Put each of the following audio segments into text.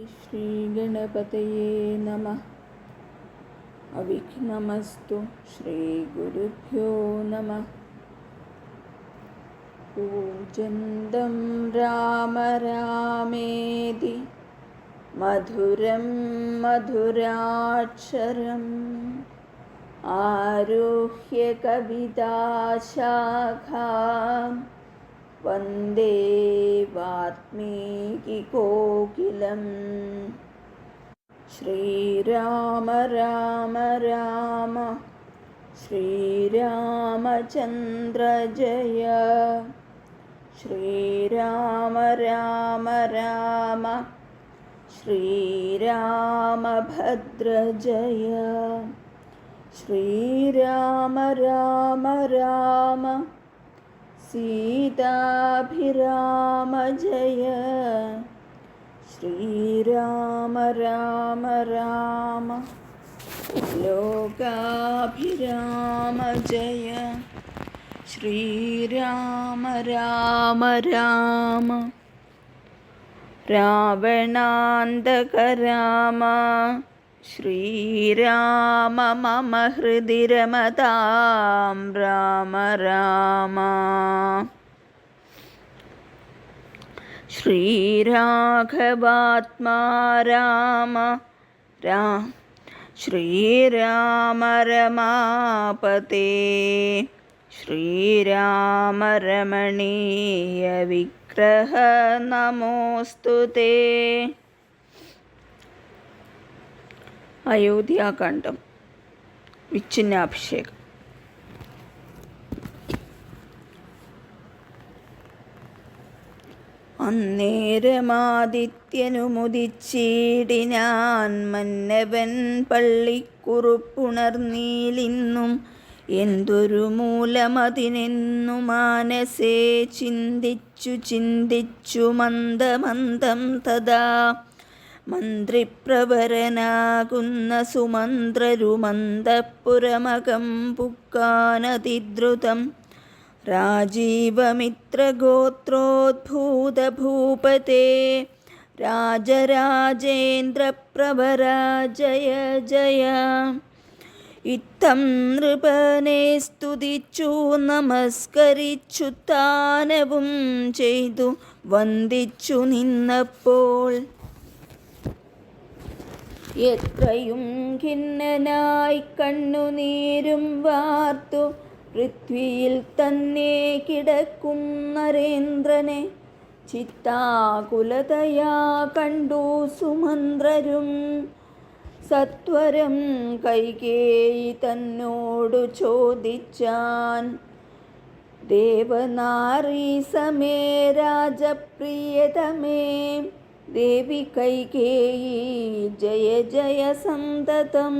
श्रीगणपतये नमः अविघ्नमस्तु श्रीगुरुभ्यो नमः पूजन्दं राम रामेदि मधुरं मधुराक्षरम् आरुह्य വന്ദേ വാത്മീകി കോകിലം. ശ്രീരാമ രാമ രാമ ശ്രീരാമചന്ദ്ര ജയ. ശ്രീരാമ രാമ രാമ ശ്രീരാമഭദ്ര ജയ. ശ്രീരാമ രാമ രാമ सीताभिराम जय श्रीराम राम राम लोकाभिराम जय श्रीराम राम राम ശ്രീരാമ മമ ഹൃദി രമതാം രാമ രാമ. ശ്രീരാഘവാത്മാ രാമ രാം ശ്രീരാമ രമാപതേ. ശ്രീരാമ രമണീയ വിഗ്രഹ നമോസ്തു അയോധ്യാകാന്ഡം. വിച്ഛിന്നാഭിഷേകം. അന്നേരമാദിത്യനുമുദിച്ചീടിനാൻ മന്നവൻ പള്ളിക്കുറുപ്പുണർന്നീലിന്നും എന്തൊരു മൂലമതിനെന്നു മാനസേ ചിന്തിച്ചു ചിന്തിച്ചു മന്ദമന്ദം തഥാ മന്ത്രിപ്രവരനാകുന്ന സുമന്ത്രരുമന്തപ്പുരമകം പുക്കാനതിദ്രുതം. രാജീവമിത്രഗോത്രോദ്ഭൂതഭൂപതേ രാജരാജേന്ദ്രപ്രവര ജയ ജയ. ഇത്തം നൃപനെ സ്തുതിച്ചു നമസ്കരിച്ചു താനവും ചെയ്തു വന്ദിച്ചു നിന്നപ്പോൾ എത്രയും ഖിന്നനായി കണ്ണുനീരും വാർത്തു പൃഥ്വിയിൽ തന്നെ കിടക്കും നരേന്ദ്രനെ. ചിത്താകുലതയാ കണ്ടു സുമന്ത്രരും. സത്വരം കൈകേയി തന്നോടു ചോദിച്ചാൻ. ദേവനാറി സമേ രാജപ്രിയതമേ. ദേവി കൈകേയി ജയ ജയ സന്തതം.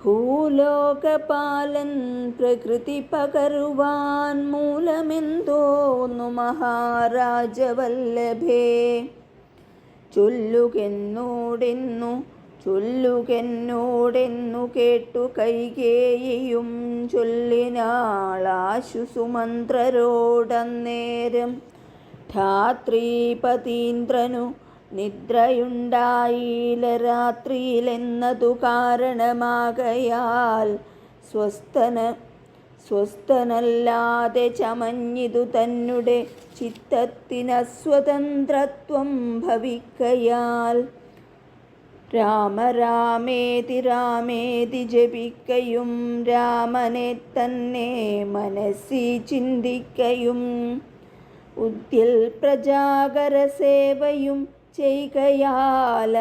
ഭൂലോകപാലൻ പ്രകൃതി പകരുവാൻ മൂലമെന്തോന്നു മഹാരാജവല്ലഭേ. ചൊല്ലുകെന്നോടെന്നു ചൊല്ലുകെന്നോടെന്നു കേട്ടു കൈകേയിയും ചൊല്ലിനാളാശു സുമന്ത്രരോടന്നേരം ധാത്രീപതീന്ദ്രനു നിദ്രയുണ്ടായില്ല രാത്രിയിലെന്നതു കാരണമാകയാൽ സ്വസ്ഥന സ്വസ്ഥനല്ലാതെ ചമഞ്ഞിതു തന്നെ ചിത്തത്തിനസ്വതന്ത്രത്വം ഭവിക്കയാൽ രാമ രാമേതി രാമേതി ജപിക്കയും രാമനെ തന്നെ മനസ്സി ചിന്തിക്കയും ഉദ്യൽ പ്രജാകര സേവയും ചെയ്കയാൽ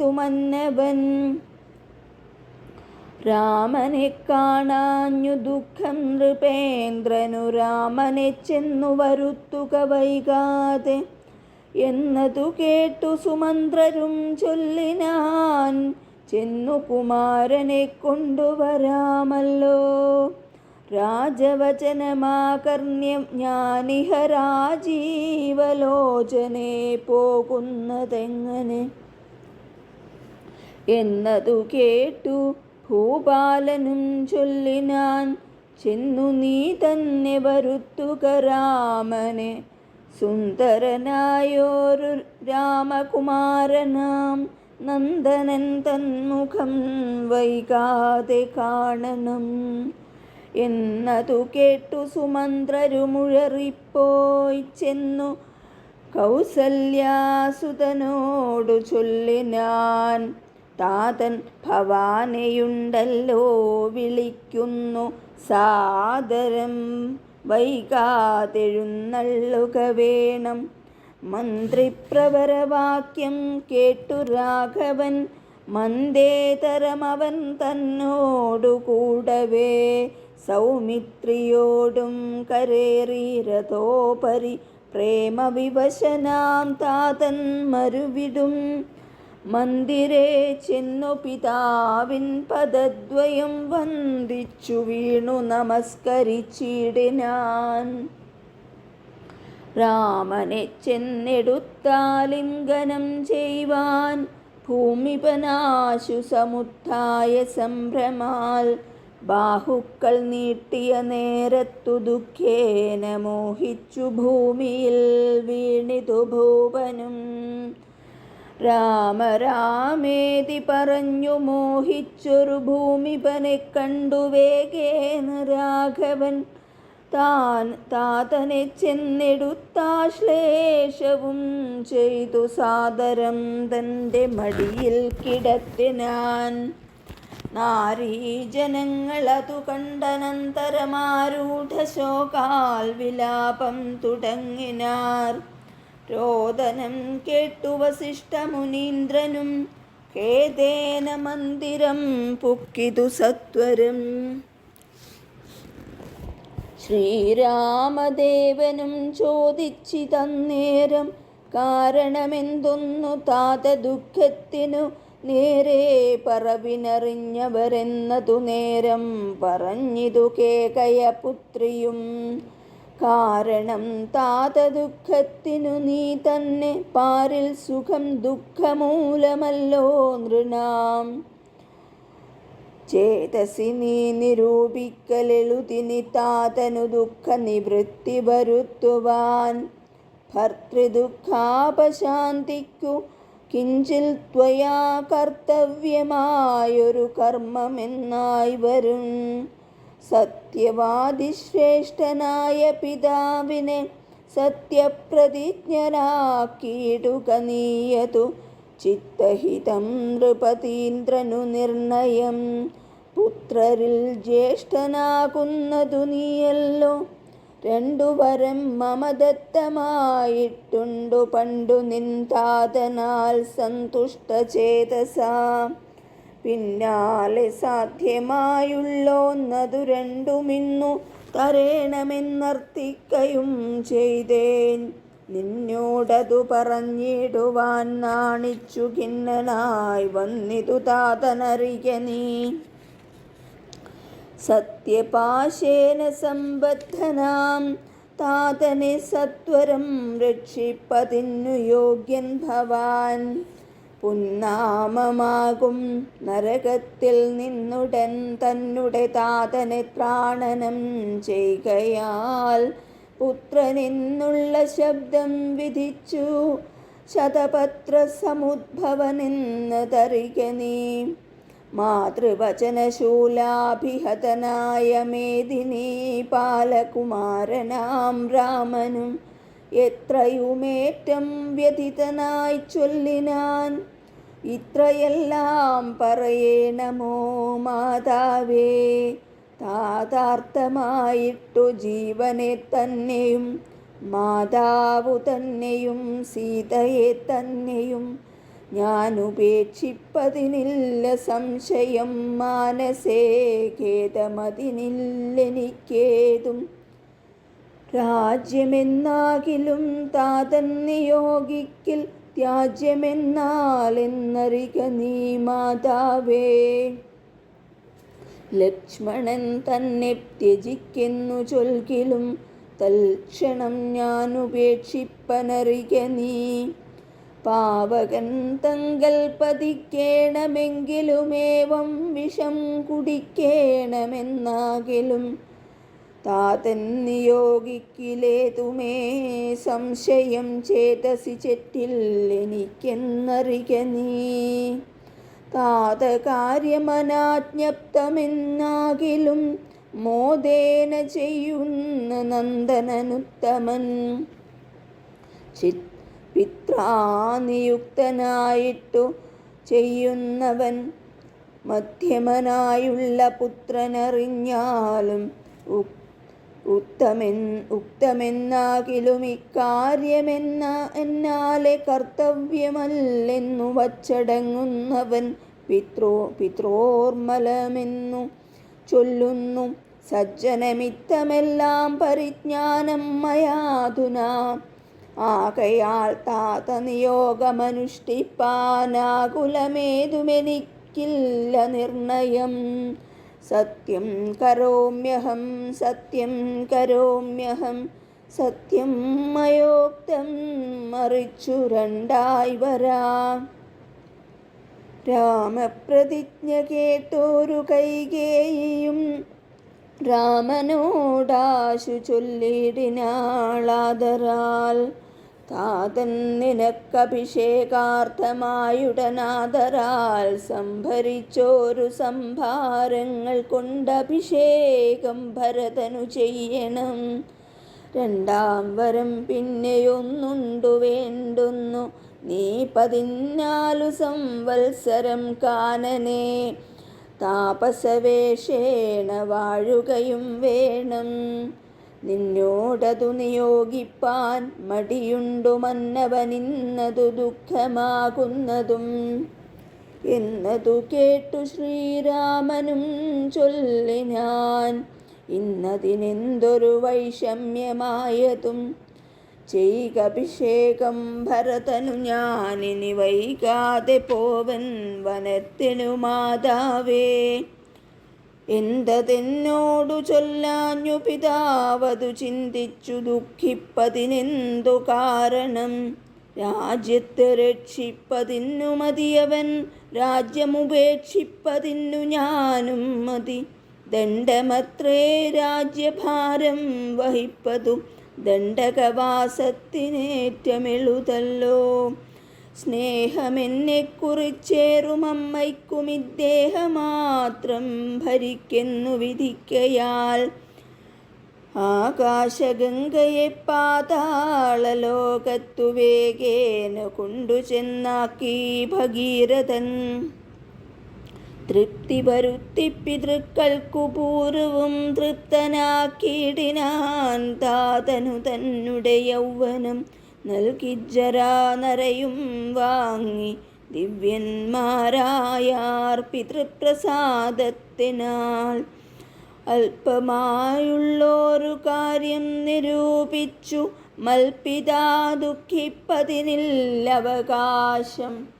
തുമന്നവൻ മന്നവൻ രാമനെ കാണാഞ്ഞു ദുഃഖം നൃപേന്ദ്രനു രാമനെ ചെന്നു വരുത്തുക വൈകാതെ. എന്നതു കേട്ടു സുമന്ത്രരും ചൊല്ലിനാൻ ചെന്നു കുമാരനെ കൊണ്ടുവരാമല്ലോ. രാജവചനമാകർണ്യം ഞാനിഹ രാജീവലോചനെ പോകുന്നതെങ്ങനെ? എന്നതു കേട്ടു ഭൂപാലനും ചൊല്ലിനാൻ ചെന്നു നീ തന്നെ വരുത്തുക രാമനെ. സുന്ദരനായോരു രാമകുമാരനാം നന്ദനൻ തന്മുഖം വൈകാതെ കാണണം. എന്നതു കേട്ടു സുമന്ത്രരുമുഴറിപ്പോയി ചെന്നു. കൗസല്യാസുതനോടു ചൊല്ലിനാൻ താതൻ ഭവാനെയുണ്ടല്ലോ വിളിക്കുന്നു. സാദരം വൈകാതെഴുന്നള്ളുക വേണം മന്ത്രിപ്രവരവാക്യം കേട്ടു രാഘവൻ മന്ദേതരമവൻ തന്നോടു കൂടവേ സൗമിത്രിയോടും കരേറിരതോപരി പ്രേമവിവശനാം താതൻ മരുവിടും. മന്ദിരേ ചെന്നു പിതാവിൻ പദദ്വയം വന്ദിച്ചു വീണു നമസ്കരിച്ചിടിനാൻ. രാമനെ ചെന്നെടുത്താലിംഗനം ചെയ്യുവാൻ ഭൂമിപനാശു സമുദ്ധായ സംഭ്രമാൽ ബാഹുക്കൾ നീട്ടിയ നേരത്തു ദുഃഖേന മോഹിച്ചു ഭൂമിയിൽ വീണിതു ഭൂപനും. രാമരാമേതി പറഞ്ഞു മോഹിച്ചൊരു ഭൂമിപനെ കണ്ടു വേഗേന രാഘവൻ. താൻ താതനെ ചെന്നെടുത്താശ്ലേഷവും ചെയ്തു സാദരം തന്റെ മടിയിൽ കിടത്തിനാൻ. നാരീജനങ്ങളതു കണ്ടനന്തരമാരൂഢ ശോകാൽ വിലാപം തുടങ്ങിനാർ. രോദനം കേട്ടു വസിഷ്ഠമുനീന്ദ്രനും കേതേന മന്ദിരം പുക്കിതു സത്വരം. ശ്രീരാമദേവനും ചോദിച്ചിതന്നേരം കാരണമെന്തൊന്നു താത ദുഃഖത്തിനു നേരെ പറവിനറിഞ്ഞവരെന്നതു നേരം പറഞ്ഞിതു കേകയ പുത്രിയും. കാരണം താത ദുഃഖത്തിനു നീ തന്നെ പാരിൽ സുഖം ദുഃഖമൂലമല്ലോ നൃണാം. ചേതസി നീ നിരൂപിക്കലെളുതിനി താതനു ദുഃഖ നിവൃത്തി വരുത്തുവാൻ. ഭർത്തൃദുഃഖാപശാന്തിക്കു കിഞ്ചിൽ ത്വയാ കർത്തവ്യമായൊരു കർമ്മമെന്നായി വരും. സത്യവാദിശ്രേഷ്ഠനായ പിതാവിനെ സത്യപ്രതിജ്ഞരാക്കിയിടുക നീയതു ചിത്തഹിതം നൃപതീന്ദ്രനു നിർണയം. പുത്രരിൽ ജ്യേഷ്ഠനാകുന്നതു നീയല്ലോ. രണ്ടു വരം മമദത്തമായിട്ടുണ്ടു പണ്ടു നിന്താതനാൽ സന്തുഷ്ട ചേതസാ പിന്നാലെ സാധ്യമായുള്ളോന്നതു രണ്ടുമിന്നു തരേണമെന്നർത്ഥിക്കയും ചെയ്തേൻ. നിന്നോടതു പറഞ്ഞിടുവാൻ നാണിച്ചു ഖിന്നനായി വന്നിതു താതനറിയ നീ. സത്യപാശേന സമ്പദ്ധനാം താതനെ സത്വരം രക്ഷിപ്പതിന്നു യോഗ്യൻ ഭവാൻ. പുന്നാമമാകും നരകത്തിൽ നിന്നുടൻ തന്നുടെ താതനെ ത്രാണനം ചെയ്കയാൽ പുത്രനെന്നുള്ള ശബ്ദം വിധിച്ചു. ശതപത്ര സമുദ്ഭവനെന്ന് തറിക നീ. മാതൃവചനശൂലാഭിഹതനായ മേദിനി പാലകുമാരനാം രാമനും എത്രയുമേറ്റം വ്യഥിതനായി ചൊല്ലിനാൻ ഇത്രയെല്ലാം പറയേണമോ മാതാവേ? താതാർത്ഥമായിട്ടു ജീവനെ തന്നെയും മാതാവു തന്നെയും സീതയെ തന്നെയും ഞാൻ ഉപേക്ഷിപ്പതിനില്ല സംശയം മാനസേ ഖേദമതിനില്ലെനിക്കേതും. രാജ്യമെന്നാകിലും താതൻ നിയോഗിക്കിൽ ത്യാജ്യമെന്നാലെന്നറിക നീ മാതാവേ. ലക്ഷ്മണൻ തന്നെ ത്യജിക്കുന്നു ചൊൽകിലും തൽക്ഷണം ഞാൻ ഉപേക്ഷിപ്പനറിക നീ. പാവകൻ തങ്കൽ പതിക്കേണമെങ്കിലുമേവം വിഷം കുടിക്കേണമെന്നാകിലും. താതൻ നിയോഗിക്കിലേതുമേ സംശയം ചേതസി ചെറ്റിൽ എനിക്കെന്നറിക നീ. താതകാര്യമനാജ്ഞപ്തമെന്നാകിലും മോദേന ചെയ്യുന്ന നന്ദനനുത്തമൻ. പിത്രാനിയുക്തനായിട്ടു ചെയ്യുന്നവൻ മധ്യമനായുള്ള പുത്രനറിഞ്ഞാലും ഉ- ഉത്തമെൻ ഉക്തമെന്നാകിലും ഇക്കാര്യമെന്ന എന്നാലെ കർത്തവ്യമല്ലെന്നു വച്ചടങ്ങുന്നവൻ പിത്രോ പിത്രോർമലമെന്നു ചൊല്ലുന്നു. സജ്ജനമിത്തമെല്ലാം പരിജ്ഞാനം മയാധുനാ ആകയാൽ താത നിയോഗമനുഷ്ഠിപ്പാനാകുലമേതുമെനിക്കില്ല നിർണയം. സത്യം കരോമ്യഹം സത്യം കരോമ്യഹം സത്യം മയോക്തം മറിച്ചു രണ്ടായി വരാം. രാമപ്രതിജ്ഞ കേട്ടോരു കൈകേയും രാമനോടാശു ചൊല്ലിടിനാളാദരാൽ താതൻ നിനക്കഭിഷേകാർത്ഥമായുടനാദരാൽ സംഭരിച്ചോരു സംഭാരങ്ങൾ കൊണ്ടഭിഷേകം ഭരതനു ചെയ്യണം. രണ്ടാം വരം പിന്നെയൊന്നുണ്ടു വേണ്ടുന്നു. നീ പതിനാലു സംവത്സരം കാനനെ. താപസവേഷേണ വാഴുകയും വേണം. നിന്നോടതു നിയോഗിപ്പാൻ മടിയുണ്ടു മന്നവനിന്നതു ദുഃഖമാകുന്നതും. എന്നതു കേട്ടു ശ്രീരാമനും ചൊല്ലിനാൻ ഇന്നതിനെന്തൊരു വൈഷമ്യമായതും. ചെയ്കഭിഷേകം ഭരതനു ഞാനിനി വൈകാതെ പോവൻ വനത്തിനു മാതാവേ. എന്തതെന്നോടു ചൊല്ലാഞ്ഞു പിതാവതു ചിന്തിച്ചു ദുഃഖിപ്പതിനെന്തു കാരണം? രാജ്യത്തെ രക്ഷിപ്പതിന്നു മതിയവൻ രാജ്യമുപേക്ഷിപ്പതിന്നു ഞാനും മതി. ദണ്ഡമത്രേ രാജ്യഭാരം വഹിപ്പതു ദണ്ഡകവാസത്തിനേറ്റമെളുതല്ലോ സ്നേഹമെന്നെ കുറിച്ചേറും അമ്മയ്ക്കും ഇദ്ദേഹമാത്രം ഭരിക്കുന്നു വിധിക്കയാൽ ആകാശഗംഗയെ പാതാള ലോകത്തു വേഗേന കൊണ്ടുചെന്നാക്കി ഭഗീരഥൻ. തൃപ്തി വരുത്തി പിതൃക്കൾക്കു പൂർവം തൃപ്തനാക്കിയിടിനാൻ താതനു തന്നുടെ യൗവനം നൽകി ജരാനരയും വാങ്ങി ദിവ്യന്മാരായാർ പിതൃപ്രസാദത്തിനാൽ. അല്പമായുള്ളൊരു കാര്യം നിരൂപിച്ചു മൽപിതാ ദുഃഖിപ്പതിനില്ലവകാശം.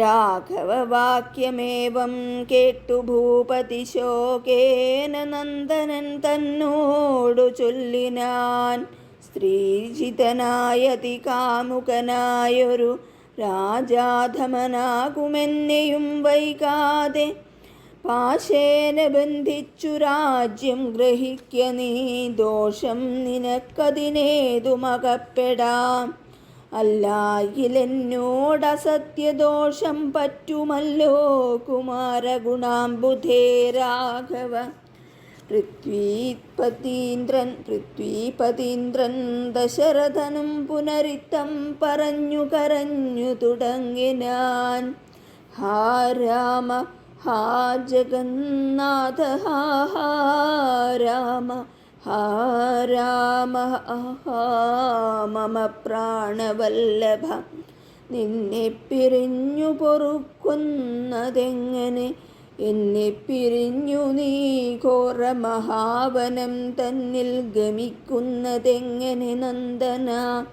രാഘവവാക്യമേവം കേട്ടു ഭൂപതി ശോകേന നന്ദനൻ തന്നോടു ചൊല്ലിനാൻ സ്ത്രീജിതനായതി കാമുകനായൊരു രാജാധമനാകുമെന്നെയും വൈകാതെ പാശേന ബന്ധിച്ചു രാജ്യം ഗ്രഹിക്ക നീ ദോഷം നിനക്കതിനേതുമകപ്പെടാം. അല്ലായിലെന്നോടസത്യദോഷം പറ്റുമല്ലോ കുമാരഗുണാംബുധേ രാഘവ. പൃഥ്വീപതീന്ദ്രൻ പൃഥ്വീപതീന്ദ്രൻ ദശരഥനും പുനരിത്തം പറഞ്ഞു കരഞ്ഞു തുടങ്ങിനാൻ ഹാ രാമ ഹാ ജഗന്നാഥ ഹാ ഹാ രാമ. ഹാ മമ പ്രാണവല്ലഭ നിന്നെ പിരിഞ്ഞു പൊറുക്കുന്നതെങ്ങനെ? എന്നെ പിരിഞ്ഞു നീ ഘോര മഹാവനം തന്നിൽ ഗമിക്കുന്നതെങ്ങനെ നന്ദന?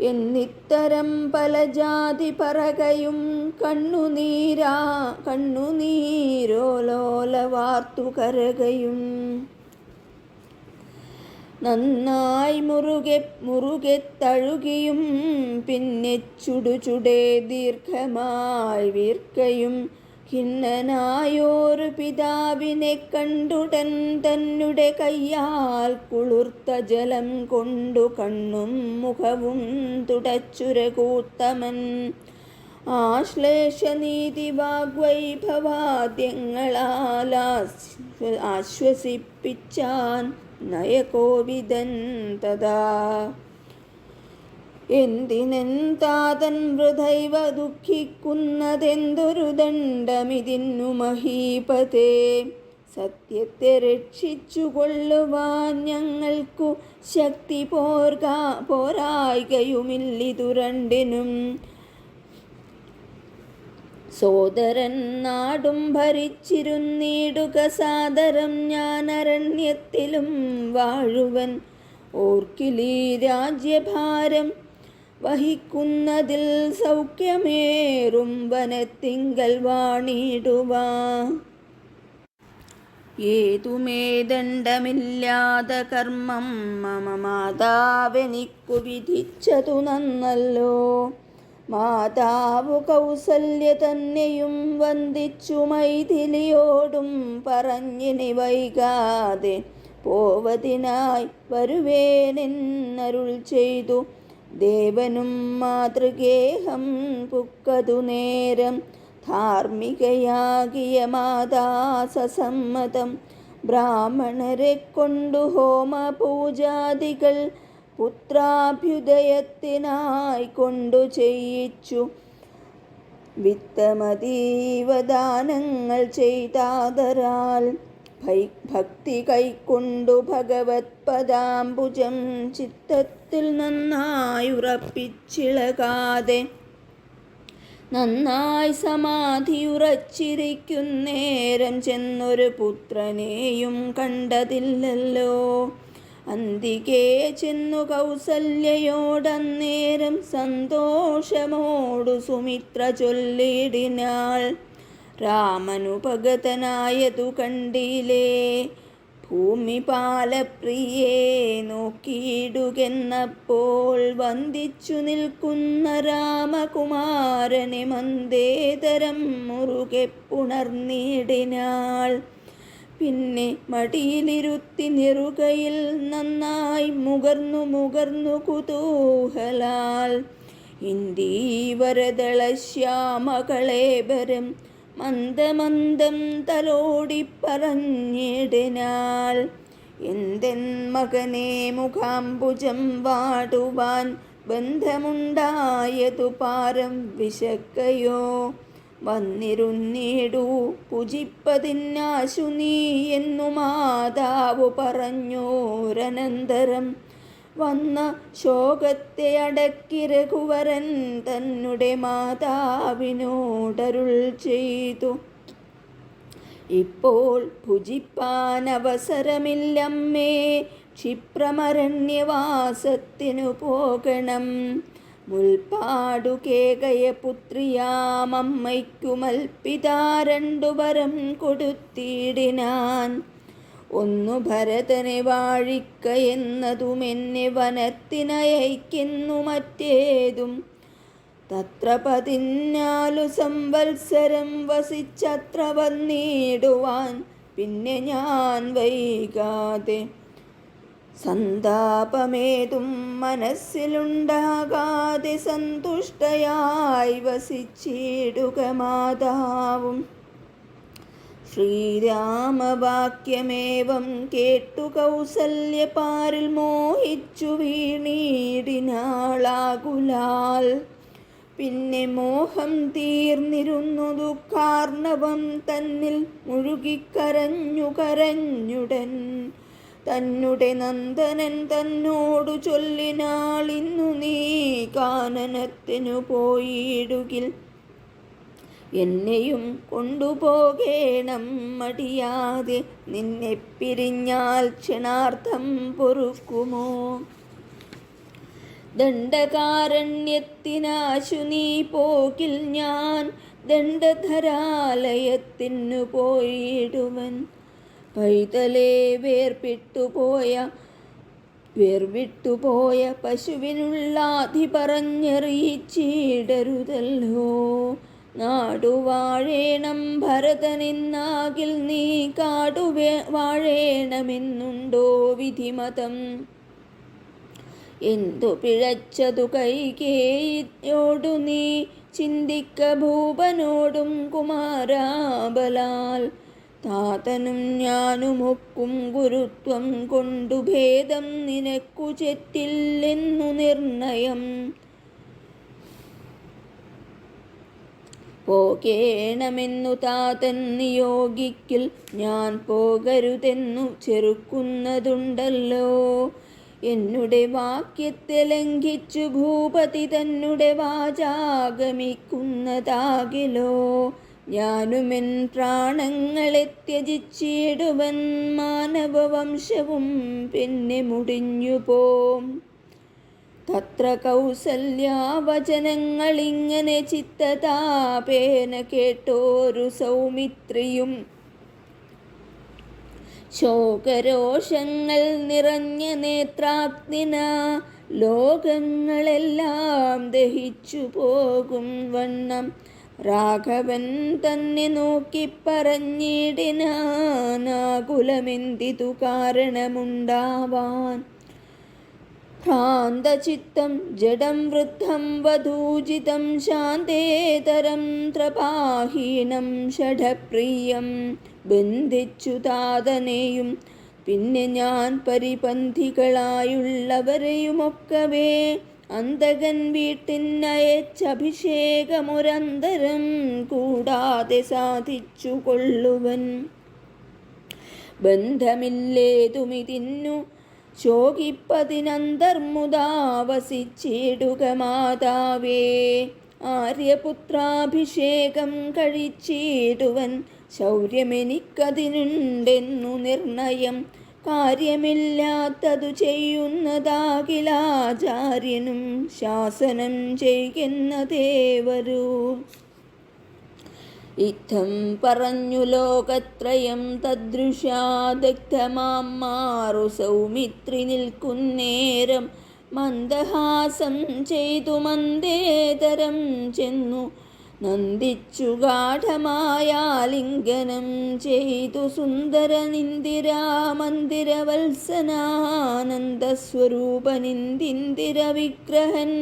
എന്നിത്തരം പല ജാതി പറകയും കണ്ണുനീരാ കണ്ണുനീരോലോല വാർത്തു കരകയും നന്നായി മുറുകെ മുറുകെ തഴുകിയും പിന്നെ ചുടുചുടേ ദീർഘമായി വീർക്കയും ഖിന്നനായോരു പിതാവിനെ കണ്ടുടൻ തന്നെ കയ്യാൽ കുളിർത്ത ജലം കൊണ്ടു കണ്ണും മുഖവും തുടച്ചുരകൂത്തമൻ. ആശ്ലേഷനീതി വാഗ്വൈഭവാദ്യങ്ങളാൽ ആശ്വ- ആശ്വസിപ്പിച്ചാൻ നയകോവിദൻ എന്തിനെന്താതൻ വൃഥൈവ ദുഃഖിക്കുന്നതെന്തൊരു ദണ്ഡമിതിന്നു സത്യത്തെ രക്ഷിച്ചുകൊള്ളുവാൻ ഞങ്ങൾക്കു ശക്തി പോർക പോരായികയുമില്ലിതു രണ്ടിനും സോദരൻ നാടും ഭരിച്ചിരുന്നീടുക സാദരം ഞാൻ അരണ്യത്തിലും വാഴുവൻ. ഓർക്കിലീ രാജ്യഭാരം വഹിക്കുന്നതിൽ സൗഖ്യമേറും വനത്തിങ്കൽ വാണിടുവ. ഏതുമേ ദണ്ഡമില്ലാത കർമ്മം മമ മാതാവെനിക്കു വിധിച്ചതു നന്നല്ലോ. മാതാവു കൗസല്യ തന്നെയും വന്ദിച്ചു മൈഥിലിയോടും പറഞ്ഞിനി വൈകാതെ പോവതിനായി വരുവേനെന്നരുൾ ചെയ്തു. ദേവനും മാതൃഗേഹം പുക്കതു നേരം. ധാർമ്മികയാകിയ മാതാസസമ്മതം. ബ്രാഹ്മണരെ കൊണ്ടു ഹോമ പൂജാദികൾ പുത്രാഭ്യുദയത്തിനായി കൊണ്ടു ചെയ്യിച്ചു. വിത്തമതീവദാനങ്ങൾ ചെയ്താതരാൽ ഭക്തി കൈക്കൊണ്ടു ഭഗവത് പദാംബുജം ചിത്തത്തിൽ നന്നായി ഉറപ്പിച്ചിളകാതെ നന്നായി സമാധിയുറച്ചിരിക്കുന്നേരം ചെന്നൊരു പുത്രനെയും കണ്ടതില്ലല്ലോ. അന്തികേ ചെന്നു കൗസല്യയോടന്നേരം സന്തോഷമോടു സുമിത്ര ചൊല്ലിടിനാൾ. രാമനുപഗതനായതു കണ്ടിലേ ഭൂമിപാലപ്രിയേ നോക്കിയിടുകെന്നപ്പോൾ വന്ദിച്ചു നിൽക്കുന്ന രാമകുമാരനെ മന്ദേതരം മുറുകെ പുണർന്നിടിനാൾ. പിന്നെ മടിയിലിരുത്തി നെറുകയിൽ നന്നായി മുകർന്നു മുകർന്നു കുതൂഹലാൽ. ഇന്ദീവരദള ശ്യാമകളേബരം മന്ദമന്ദം തലോടി പറഞ്ഞിടനാൽ. എന്തെൻ മകനെ മുഖാംബുജം വാടുവാൻ ബന്ധമുണ്ടായതു പാരം വിശക്കയോ? വന്നിരുന്നീടു പുജിപ്പതിന്നാശു നീ എന്നു മാതാവു പറഞ്ഞോരനന്തരം വന്ന ശോകത്തെ അടക്കി രഘുവരൻ തന്നെ മാതാവിനോടരുൾ ചെയ്തു. ഇപ്പോൾ ഭുജിപ്പാൻ അവസരമില്ലമ്മേ ക്ഷിപ്രമരണ്യവാസത്തിനു പോകണം. മുൽപ്പാടു കേകയ പുത്രിയാമമ്മയ്ക്കു മൽപിതാ രണ്ടു വരം കൊടുത്തിടിനാൻ. ഒന്നു ഭരതനെ വാഴിക്ക എന്നതും എന്നെ വനത്തിനയക്കുന്നു മറ്റേതും. തത്ര പതിനാലു സംവത്സരം വസിച്ചത്ര വന്നിടുവാൻ പിന്നെ ഞാൻ വൈകാതെ സന്താപമേതും മനസ്സിലുണ്ടാകാതെ സന്തുഷ്ടയായി വസിച്ചിടുക മാതാവും. ശ്രീരാമവാക്യമേവം കേട്ടു കൗസല്യപാരിൽ മോഹിച്ചു വീണീടിനാളാകുലാൽ. പിന്നെ മോഹം തീർന്നിരുന്നു ദുഃഖാർണവം തന്നിൽ മുഴുകിക്കരഞ്ഞു കരഞ്ഞുടൻ. തന്നുടെ നന്ദനൻ തന്നോടു ചൊല്ലിനാൾ ഇന്നു നീ കാനനത്തിനു പോയിടുകിൽ. എന്നെയും കൊണ്ടുപോകേണം മടിയാതെ നിന്നെ പിരിഞ്ഞാൽ ക്ഷണാർത്ഥം പൊറുക്കുമോ? ദണ്ഡകാരണ്യത്തിനാശു നീ പോകിൽ ഞാൻ ദണ്ഡധരാലയത്തിനു പോയിടുവൻ. പൈതലേ വേർപിട്ടുപോയ വേർവിട്ടുപോയ പശുവിനുള്ളാധി പറഞ്ഞറിയിച്ചിടരുതല്ലോ. നാടുവാഴേണം ഭരതനിന്നാകിൽ നീ കാടുവേ വാഴേണമെന്നുണ്ടോ വിധിമതം? എന്തു പിഴച്ചതു കൈകേയോടു നീ ചിന്തിക്ക ഭൂപനോടും കുമാരാബലാൽ? താതനും ഞാനുമൊക്കും ഗുരുത്വം കൊണ്ടു ഭേദം നിനക്കു ചെറ്റില്ലെന്നു നിർണയം. പോകേണമെന്നു താതൻ നിയോഗിക്കിൽ ഞാൻ പോകരുതെന്നു ചെറുക്കുന്നതുണ്ടല്ലോ. എന്നുടെ വാക്യത്തെ ലംഘിച്ചു ഭൂപതി തന്നുടെ വാചാഗമിക്കുന്നതാകിലോ. ഞാനുമെൻ പ്രാണങ്ങളെ ത്യജിച്ചിടുവൻ മാനവവംശവും പിന്നെ മുടിഞ്ഞു പോം തത്ര കൗസല്യാവചനങ്ങളിങ്ങനെ ചിത്തതാപേന കേട്ടോരു സൗമിത്രിയും. ശോകരോഷങ്ങൾ നിറഞ്ഞ നേത്രാഗ്നിന ലോകങ്ങളെല്ലാം ദഹിച്ചു പോകും വണ്ണം. രാഘവൻ തന്നെ നോക്കി പറഞ്ഞിടിനാകുലമെന്തിതു കാരണമുണ്ടാവാൻ? ഭ്രാന്തചിത്തം ജഡം വൃദ്ധം വധൂജിതം ശാന്തേതരം ത്രപാഹീനം ഷഡപ്രിയം ബന്ധിച്ചു താതനെയും പിന്നെ ഞാൻ പരിപന്ധികളായുള്ളവരെയുമൊക്കവേ അന്തകൻ വീട്ടിനയച്ചഭിഷേകമൊരന്തരം കൂടാതെ സാധിച്ചു കൊള്ളുവൻ ബന്ധമില്ലേതുമിതിന്നു ശോകിപ്പതിനന്തർമുദാവസിച്ചിടുക മാതാവേ. ആര്യപുത്രാഭിഷേകം കഴിച്ചിടുവൻ. ശൗര്യമെനിക്കതിനുണ്ടെന്നു നിർണയം കാര്യമില്ലാത്തതു ചെയ്യുന്നതാകിലാചാര്യനും ശാസനം ചെയ്യുന്ന ചെയ്യുന്നതേവരൂ ഇത്തം പറഞ്ഞു ലോകത്രയം തദൃശാദഗ്ധമാം മാറു സൗമിത്രി നിൽക്കുന്നേരം മന്ദഹാസം ചെയ്തു മന്ദേതരം ചെന്നു നന്ദിച്ചു ഗാഠമായാലിംഗനം ചെയ്തു സുന്ദരനിന്ദിരാമന്ദിരവത്സനാനന്ദസ്വരൂപനിന്ദിന്ദിര വിഗ്രഹൻ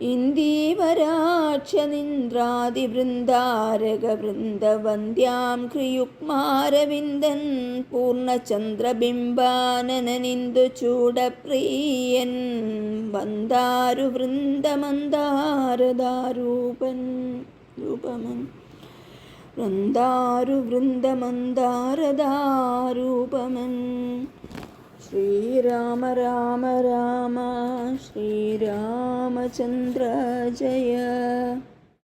ഇന്ദീവരാക്ഷനിന്ദ്രാദിവൃന്ദാരകവൃന്ദവന്ദ്യാം ക്രിയുക്മാരവിന്ദൻ പൂർണചന്ദ്രബിംബാനനനിന്ദു ചൂടപ്രിയൻ വന്ദാരു വൃന്ദമന്ദാരദാരൂപൻ രൂപമൻ. വൃന്ദാരു ശ്രീരാമ രാമ രാമ ശ്രീരാമചന്ദ്ര ജയ.